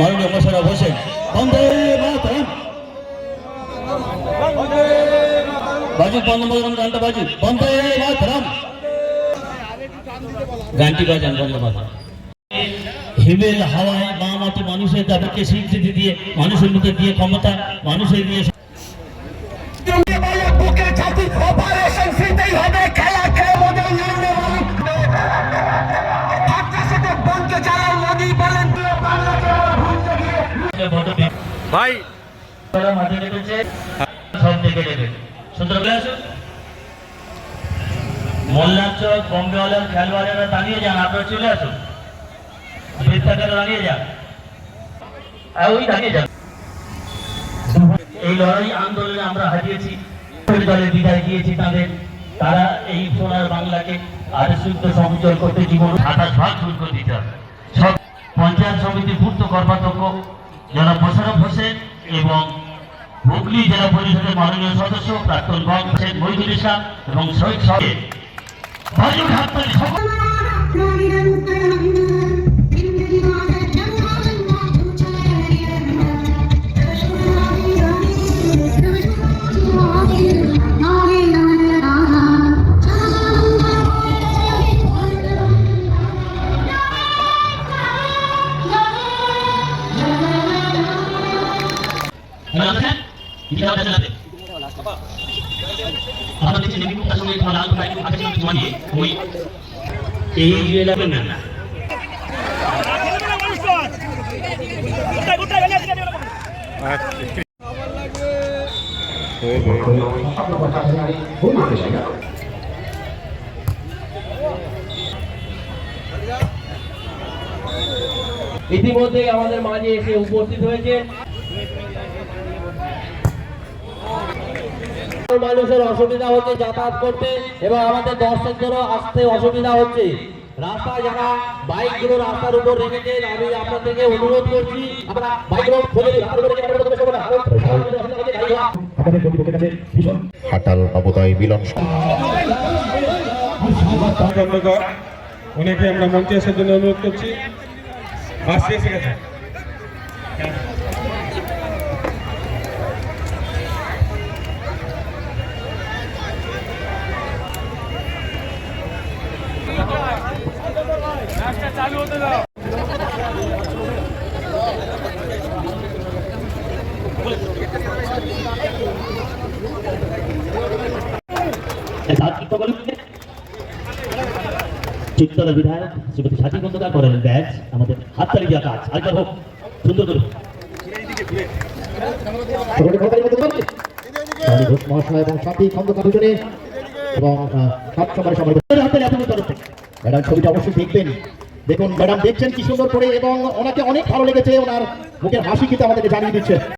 মাননীয় মোশারফ হোসেন বন্দে মাতরম বাজু বন্দে মাতরম গানটা বাজু বন্দে মাতরম গানটি বাজান বন্দে মাতরম হিমেল হাওয়ায় মা মাটি মানুষের দাবিকে স্বীকৃতি দিয়ে মানুষের মধ্যে দিয়ে ক্ষমতা মানুষের দিয়ে ভাই। এই লড়াই আন্দোলনে আমরা হারিয়েছি। দলে বিদায় দিয়েছি তাদের। তারা এই সোনার বাংলাকে আরও শুদ্ধ সমুজ্জ্বল করতে জীবন। আঠাশ ভাগ শুল্ক দিতে হবে সব পঞ্চায়েত সমিতির পূর্ত কর্মাধ্যক্ষ যারা মোশারফ হোসেন এবং হুগলি জেলা পরিষদের মাননীয় সদস্য, প্রাক্তন গং শেখ মহিদুল ইসলাম এবং শহীদ সাহেব ইতিমধ্যে আমাদের মাঝে এসে উপস্থিত হয়েছে মানুষের অসুবিধা হচ্ছে যাতায়াত করতে এবং আমাদের দর্শকদেরও আসতে অসুবিধা হচ্ছে রাস্তায় যারা বাইক বাইকগুলো রাস্তার উপর রেখেছেন আমি আপনাদেরকে অনুরোধ করছি মিলন খন্দকার আমরা মঞ্চে আসার জন্য অনুরোধ করছি আসছে এসে গেছে চিত্তলা বিধায়ক শ্রীমতী সাথী খন্দকার করেন ব্যাচ। আমাদের হাততালি দেওয়া কাজ। আরেকবার হোক সুন্দর করে। মহাশয় এবং সাথী খন্দকার দুজনে এবং সব সবার সবার হাততালি আপনাদের তরফ। থেকে ছবিটা অবশ্যই দেখবেন। দেখুন, ম্যাডাম দেখছেন কি সুন্দর করে এবং ওনাকে অনেক ভালো লেগেছে, ওনার মুখের হাসি কিন্তু আমাদেরকে জানিয়ে দিচ্ছে।